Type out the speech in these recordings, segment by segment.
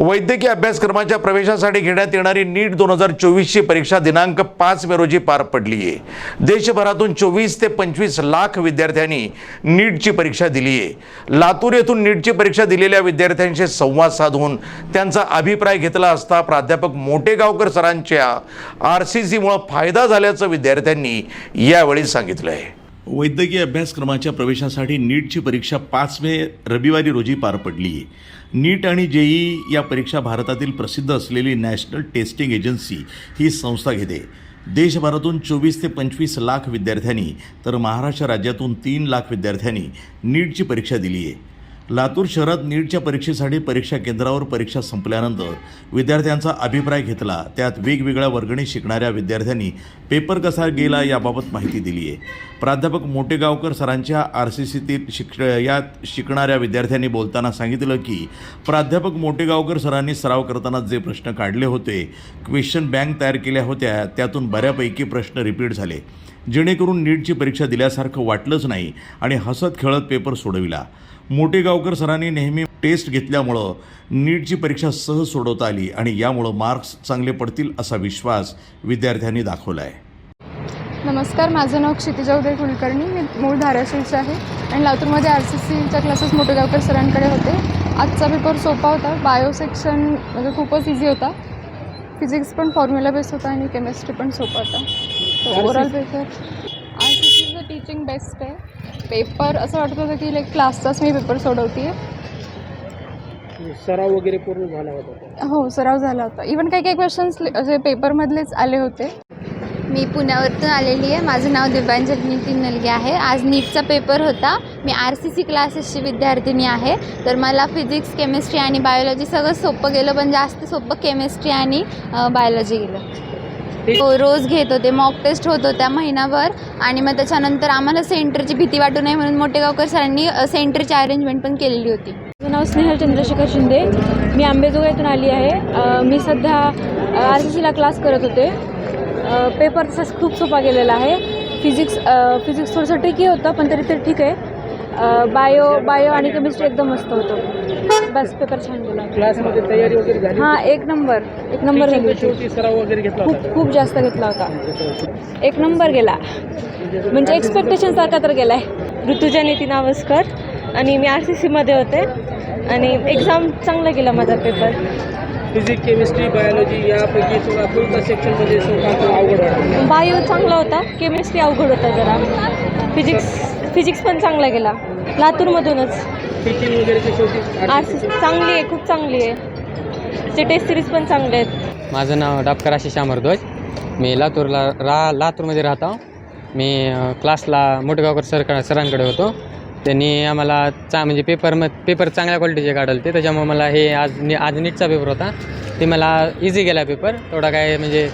वैद्यकीय अभ्यासक्रमाच्या प्रवेशासाठी घेण्यात येणारी नीट दोन हजार चोवीसची परीक्षा दिनांक पाच मे रोजी पार पडली आहे. देशभरातून चोवीस ते पंचवीस लाख विद्यार्थ्यांनी नीटची परीक्षा दिली आहे. लातूर येथून नीटची परीक्षा दिलेल्या विद्यार्थ्यांशी संवाद साधून त्यांचा अभिप्राय घेतला असता प्राध्यापक मोटेगावकर सरांच्या आर सी सीमुळं फायदा झाल्याचं विद्यार्थ्यांनी यावेळी सांगितलं आहे वैद्यकीय अभ्यासक्रमाच्या प्रवेशासाठी नीटची परीक्षा पाच मे रविवारी रोजी पार पडली. आहे नीट आणि जेई या परीक्षा भारतातील प्रसिद्ध असलेली नॅशनल टेस्टिंग एजन्सी ही संस्था घेते. देशभरातून चोवीस ते पंचवीस लाख विद्यार्थ्यांनी तर महाराष्ट्र राज्यातून तीन लाख विद्यार्थ्यांनी नीटची परीक्षा दिली आहे लातूर शहरात नीटच्या परीक्षेसाठी परीक्षा केंद्रावर परीक्षा संपल्यानंतर विद्यार्थ्यांचा अभिप्राय घेतला. त्यात वेगवेगळ्या वर्गणी शिकणाऱ्या विद्यार्थ्यांनी पेपर कसा गेला याबाबत माहिती दिली आहे. प्राध्यापक मोटेगावकर सरांच्या आर सी सीतील शिक्ष यात शिकणाऱ्या विद्यार्थ्यांनी बोलताना सांगितलं की प्राध्यापक मोटेगावकर सरांनी सराव करताना जे प्रश्न काढले होते क्वेश्चन बँक तयार केल्या होत्या त्यातून बऱ्यापैकी प्रश्न रिपीट झाले. जेणेकरून नीटची परीक्षा दिल्यासारखं वाटलंच नाही आणि हसत खेळत पेपर सोडविला. मोठे गावकर सरांनी नेहमी टेस्ट घेतल्यामुळं नीटची परीक्षा सहज सोडवता आली आणि यामुळं मार्क्स चांगले पडतील असा विश्वास विद्यार्थ्यांनी दाखवला आहे नमस्कार माझं नाव क्षितिजा उदय कुलकर्णी मी मूळ धाराशिवचे आहे आणि लातूरमध्ये आर सी सीच्या क्लासेस मोठे गावकर सरांकडे होते. आजचा पेपर सोपा होता बायो सेक्शन म्हणजे खूपच इझी होता. फिजिक्स पण फॉर्म्युला बेस होता आणि केमिस्ट्री पण सोपा होता. ओव्हरऑल पेपर आर सी सीचं टीचिंग बेस्ट आहे. पेपर असं वाटत होतं की लाईक क्लासचाच मी पेपर सोडवते सराव वगैरे पूर्ण झाला होता हो सराव झाला होता. इवन काही काही क्वेश्चन्स जे पेपरमधलेच आले होते. मी पुण्यावरतून आलेली आहे. माझं नाव दिव्यांजली नितीन नलगे आहे. आज नीटचा पेपर होता. मी आर सी सी क्लासेसची विद्यार्थिनी आहे. तर मला फिजिक्स केमिस्ट्री आणि बायोलॉजी सगळं सोपं गेलं पण जास्त सोपं केमिस्ट्री आणि बायोलॉजी गेलं. हो रोज घेत होते मॉक टेस्ट होत होत्या महिनाभर आणि मग त्याच्यानंतर आम्हाला सेंटरची भीती वाटू नये म्हणून मोठेगावकर सरांनी सेंटरची अरेंजमेंट पण केलेली होती. माझं नाव स्नेहल चंद्रशेखर शिंदे. मी आंबेजोगाईतून आली आहे. मी सध्या आर सी सीला क्लास करत होते. पेपर तसाच खूप सोपा गेलेला आहे. फिजिक्स फिजिक्स थोडंसं ट्रिकी होतं पण तरी ते ठीक आहे. बायो बायो आणि केमिस्ट्री एकदम मस्त होतं. बस पेपर छान गेला. क्लासमध्ये तयारी वगैरे झाली हां एक नंबर एक नंबर झाली होती. सराव वगैरे घेतला खूप होता? खूप जास्त घेतला होता. एक नंबर गेला. म्हणजे एक्सपेक्टेशन सारखा तर गेला आहे ऋतुजा नितीन आवस्कर आणि मी आर सी सीमध्ये होते. आणि एक्झाम चांगला गेला माझा पेपर फिजिक्स केमिस्ट्री बायोलॉजी यापैकी तुला कोणत्या सेक्शनमध्ये अवघड वाटतं बायो चांगला होता. केमिस्ट्री अवघड होता जरा. फिजिक्स फिजिक्स पण चांगला गेला लातूरमधूनच. टीचिंग शेवटी चांगली आहे खूप चांगली आहे. ते टेस्ट सिरीज पण चांगले आहेत. माझं नाव डॉक्टर आशिष अमरध्वज मी लातूरला रा लातूरमध्ये राहतो. मी अ, क्लासला मोठेगावकर सर सरांकडे होतो. त्यांनी आम्हाला चा म्हणजे पेपर म पेपर चांगल्या क्वालिटीचे काढले ते त्याच्यामुळे मला हे आज नि आज नीटचा पेपर होता. ते मला इझी गेला पेपर थोडा काय म्हणजे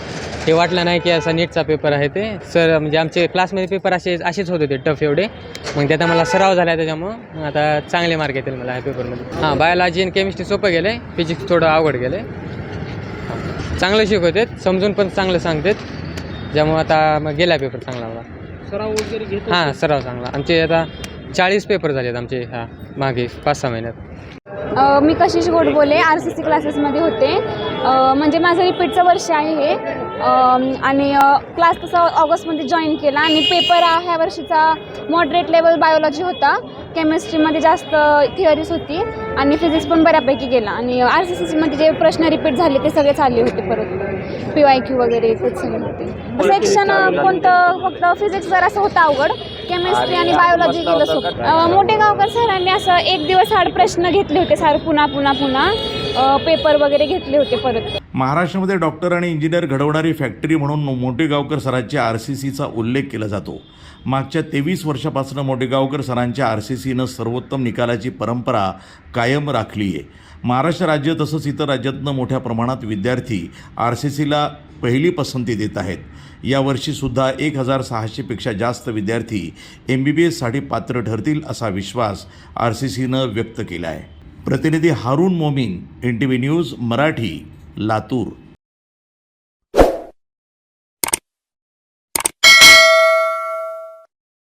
हे वाटलं नाही की असा नीटचा पेपर आहे ते. सर म्हणजे आमचे क्लासमध्ये पेपर असे असेच होते ते टफ एवढे. मग त्यात मला सराव झाला आहे त्याच्यामुळं आता चांगले मार्क येतील मला ह्या पेपरमध्ये हां बायोलॉजी आणि केमिस्ट्री सोपं गेलं आहे फिजिक्स थोडं अवघड गेलं आहे चांगलं शिकवतात. समजून पण चांगलं सांगतात. ज्यामुळे आता मग गेला पेपर चांगला मला. सराव वगैरे घेतो हां सराव चांगला. आमचे आता चाळीस पेपर झालेत आमचे. हा मागे पाच सहा महिन्यात. मी Kashish Godbole R C C क्लासेसमध्ये होते. म्हणजे माझं रिपीटचं वर्ष आहे हे. आणि क्लास तसा ऑगस्टमध्ये जॉईन केला आणि पेपर हा ह्या वर्षीचा मॉडरेट लेवल बायोलॉजी होता. केमिस्ट्रीमध्ये जास्त थिअरीज होती आणि फिजिक्स पण बऱ्यापैकी गेला आणि आर सी सी सीमध्ये जे प्रश्न रिपीट झाले ते सगळेच आले होते परत. पी वाय क्यू वगैरे तेच सगळे होते. सेक्शन कोणतं फक्त फिजिक्स जरासं होतं अवघड. केमिस्ट्री आणि बायोलॉजी गेलं सोपं. अ, मोठेगावकर सरांनी असं एक दिवस आड प्रश्न घेतले होते सार पुन्हा पुन्हा पुन्हा. पेपर वगैरे घेतले होते परत. महाराष्ट्रामध्ये डॉक्टर आणि इंजिनियर घडवणारी फॅक्टरी म्हणून मोटेगावकर सरांच्या आर सी सीचा उल्लेख केला जातो. मागच्या तेवीस वर्षापासून मोटेगावकर सरांच्या आर सी सीनं सर्वोत्तम निकालाची परंपरा कायम राखली आहे. महाराष्ट्र राज्य तसंच इतर राज्यातनं मोठ्या प्रमाणात विद्यार्थी आर सी सीला पहिली पसंती देत आहेत. यावर्षीसुद्धा एक हजार सहाशेपेक्षा जास्त विद्यार्थी एम बी बी एससाठी पात्र ठरतील असा विश्वास आर सी सीनं व्यक्त केला आहे. प्रतिनिधी Haroon Momin N T V news Marathi Latur.